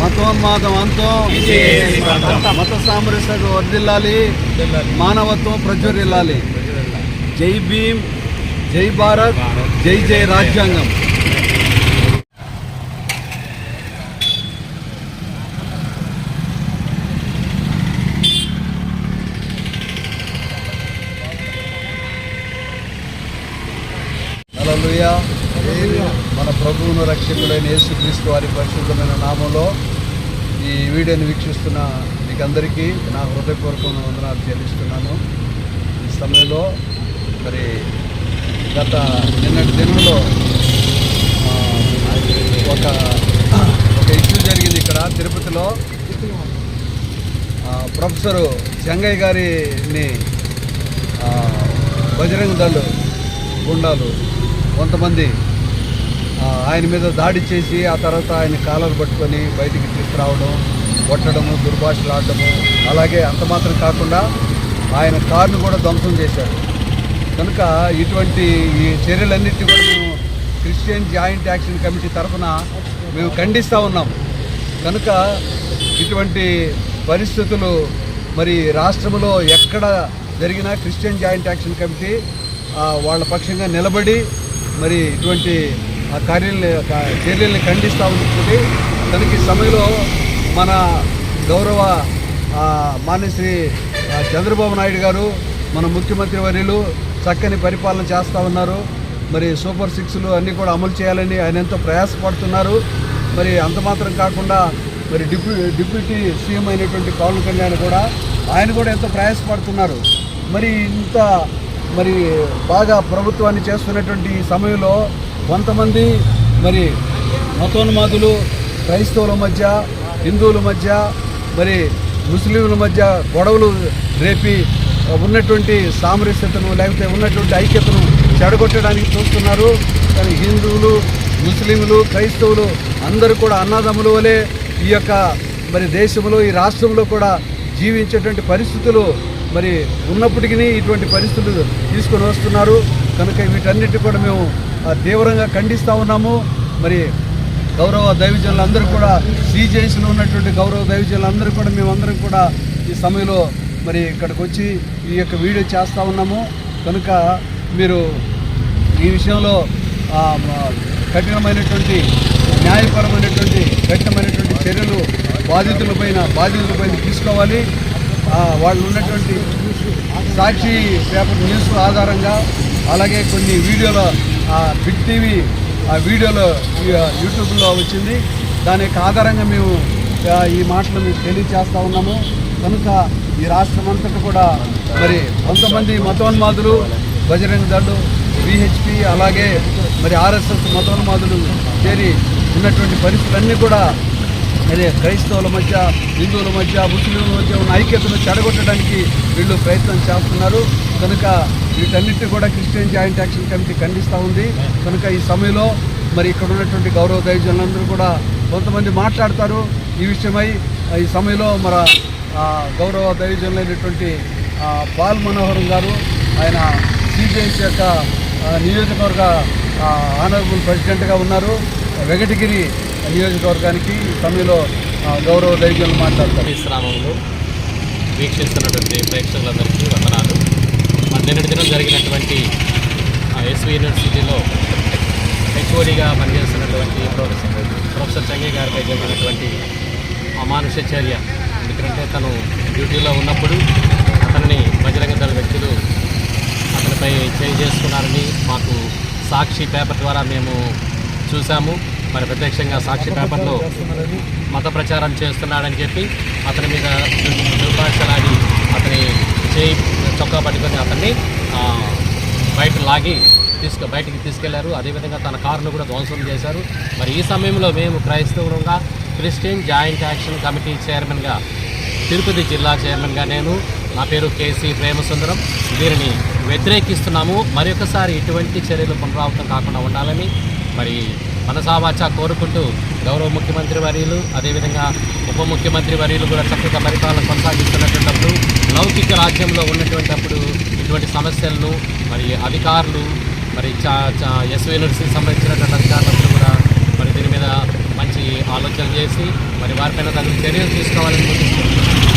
మతోన్మాదం అంతం. మత సామరస్యత వర్దిల్లాలి మానవత్వం ప్రజ్వరిల్లాలి. జై భీమ్ జై భారత్ జై జై రాజ్యాంగం. Hallelujah. మన ప్రభువును రక్షకుడైన యేసుక్రీస్తు వారి పరిశుద్ధమైన నామంలో ఈ వీడియోని వీక్షిస్తున్న మీకు అందరికీ నా హృదయపూర్వకమైన వందనాలు చెల్లిస్తున్నాను. ఈ సమయంలో మరి గత నిన్నటి దినంలో ఒక ఒక ఇష్యూ జరిగింది ఇక్కడ తిరుపతిలో. ప్రొఫెసరు చెంగయ్య గారిని బజరంగ దళ్ గుండాలు కొంతమంది ఆయన మీద దాడి చేసి ఆ తర్వాత ఆయన కాలర్ పట్టుకొని బయటికి తీసుకురావడం కొట్టడము దుర్భాషలు ఆడటము అలాగే అంత మాత్రం కాకుండా ఆయన కారును కూడా ధ్వంసం చేశారు. కనుక ఇటువంటి ఈ చర్యలన్నింటినీ కూడా మేము క్రిస్టియన్ జాయింట్ యాక్షన్ కమిటీ తరఫున మేము ఖండిస్తూ ఉన్నాం. కనుక ఇటువంటి పరిస్థితులు మరి రాష్ట్రంలో ఎక్కడ జరిగినా క్రిస్టియన్ జాయింట్ యాక్షన్ కమిటీ వాళ్ళ పక్షంగా నిలబడి మరి ఇటువంటి ఆ కార్యాలని చర్యల్ని ఖండిస్తూ ఉంటుంది తనకి ఈ సమయంలో మన గౌరవ మాన్యశ్రీ చంద్రబాబు నాయుడు గారు మన ముఖ్యమంత్రి వర్యులు చక్కని పరిపాలన చేస్తూ ఉన్నారు. మరి సూపర్ సిక్స్లు అన్నీ కూడా అమలు చేయాలని ఆయన ఎంతో ప్రయాసపడుతున్నారు. మరి అంత మాత్రం కాకుండా మరి డిప్యూ డిప్యూటీ సీఎం అయినటువంటి పవన్ కళ్యాణ్ కూడా ఆయన కూడా ఎంతో ప్రయాసపడుతున్నారు. మరి ఇంత మరి బాగా ప్రభుత్వాన్ని చేస్తున్నటువంటి ఈ సమయంలో కొంతమంది మరి మతోన్మాదులు క్రైస్తవుల మధ్య హిందువుల మధ్య మరి ముస్లింల మధ్య గొడవలు రేపి ఉన్నటువంటి సామరస్యతను లేకపోతే ఉన్నటువంటి ఐక్యతను చెడగొట్టడానికి చూస్తున్నారు. కానీ హిందువులు ముస్లింలు క్రైస్తవులు అందరూ కూడా అన్నదమ్ముల వలె ఈ యొక్క మరి దేశంలో ఈ రాష్ట్రంలో కూడా జీవించేటువంటి పరిస్థితులు మరి ఉన్నప్పటికీ ఇటువంటి పరిస్థితులు తీసుకొని వస్తున్నారు. కనుక వీటన్నిటి కూడా మేము తీవ్రంగా ఖండిస్తూ ఉన్నాము. మరి గౌరవ దైవజనులందరూ కూడా సీజేస్లో ఉన్నటువంటి గౌరవ దైవజనులందరూ కూడా మేమందరం కూడా ఈ సమయంలో మరి ఇక్కడికి వచ్చి ఈ యొక్క వీడియో చేస్తూ ఉన్నాము. కనుక మీరు ఈ విషయంలో కఠినమైనటువంటి న్యాయపరమైనటువంటి కఠినమైనటువంటి చర్యలు బాధితులపైన బాధితులపైన తీసుకోవాలి. వాళ్ళు ఉన్నటువంటి సాక్షి పేపర్ న్యూస్ ఆధారంగా అలాగే కొన్ని వీడియోలో ఆ, బిగ్ టీవీ ఆ వీడియోలో యూట్యూబ్లో వచ్చింది. దాని యొక్క ఆధారంగా మేము ఈ మాటలు మీకు తెలియజేస్తూ ఉన్నాము. కనుక ఈ రాష్ట్రం అంతటా కూడా మరి కొంతమంది మతోన్మాదులు బజరంగ దళ్ళు విహెచ్పి అలాగే మరి ఆర్ఎస్ఎస్ మతోన్మాదులు చేరి ఉన్నటువంటి పరిస్థితులన్నీ కూడా అదే క్రైస్తవుల మధ్య హిందువుల మధ్య ముస్లింల మధ్య ఉన్న ఐక్యతను చెడగొట్టడానికి వీళ్ళు ప్రయత్నం చేస్తున్నారు. కనుక వీటన్నిటిని కూడా క్రిస్టియన్ జాయింట్ యాక్షన్ కమిటీ ఖండిస్తూ ఉంది. కనుక ఈ సమయంలో మరి ఇక్కడ ఉన్నటువంటి గౌరవ దైవజనులందరూ కూడా కొంతమంది మాట్లాడతారు. ఈ విషయమై ఈ సమయంలో మన గౌరవ దైవజనులైనటువంటి బాల్ పాల్ మనోహరం గారు ఆయన సిపిఎస్ యొక్క నియోజకవర్గ ఆనరబుల్ ప్రెసిడెంట్గా ఉన్నారు. వెగటగిరి నియోజకవర్గానికి సమయంలో గౌరవ దైవ్యులు మాట్లాడతారు. విశ్రామంలో వీక్షిస్తున్నటువంటి ప్రేక్షకులందరికీ వందనాలు. మన నిన్నటి దినం జరిగినటువంటి ఎస్వి యూనివర్సిటీలో హెచ్ఓడిగా పనిచేస్తున్నటువంటి ప్రొఫెసర్ ప్రొఫెసర్ చంగే గారిపై జరిగినటువంటి అమానుష చర్య. ఎందుకంటే తను డ్యూటీలో ఉన్నప్పుడు అతన్ని బహిరంగ దళ వ్యక్తులు అతనిపై చేయి చేసుకున్నారని మాకు సాక్షి పేపర్ ద్వారా మేము చూసాము మరి ప్రత్యక్షంగా సాక్షి పేపర్లో మత ప్రచారం చేస్తున్నాడని చెప్పి అతని మీద దుర్భాషలాడి అతని చేయి చొక్కా పట్టుకొని అతన్ని బయట లాగి తీసుకు బయటికి తీసుకెళ్ళారు. అదేవిధంగా తన కారును కూడా ధ్వంసం చేశారు. మరి ఈ సమయంలో మేము క్రైస్తవులుగా క్రిస్టియన్ జాయింట్ యాక్షన్ కమిటీ చైర్మన్గా తిరుపతి జిల్లా చైర్మన్గా నేను నా పేరు కేసీ ప్రేమసుందరం. దీనిని వ్యతిరేకిస్తున్నాము. మరొకసారి ఇటువంటి చర్యలు పునరావృతం కాకుండా ఉండాలని మరి మనసావాచ కోరుకుంటూ గౌరవ ముఖ్యమంత్రి వర్యులు అదేవిధంగా ఉప ముఖ్యమంత్రి వర్యులు కూడా చక్కగా పరిపాలన కొనసాగిస్తున్నటువంటిప్పుడు లౌకిక రాజ్యంలో ఉన్నటువంటి అప్పుడు ఇటువంటి సమస్యలను మరి అధికారులు మరి చా చా ఎస్ యూనివర్సిటీకి సంబంధించినటువంటి అధికారులందరూ కూడా మరి దీని మీద మంచి ఆలోచన చేసి మరి వారిపైన తగిన చర్యలు తీసుకోవాలని సూచిస్తూ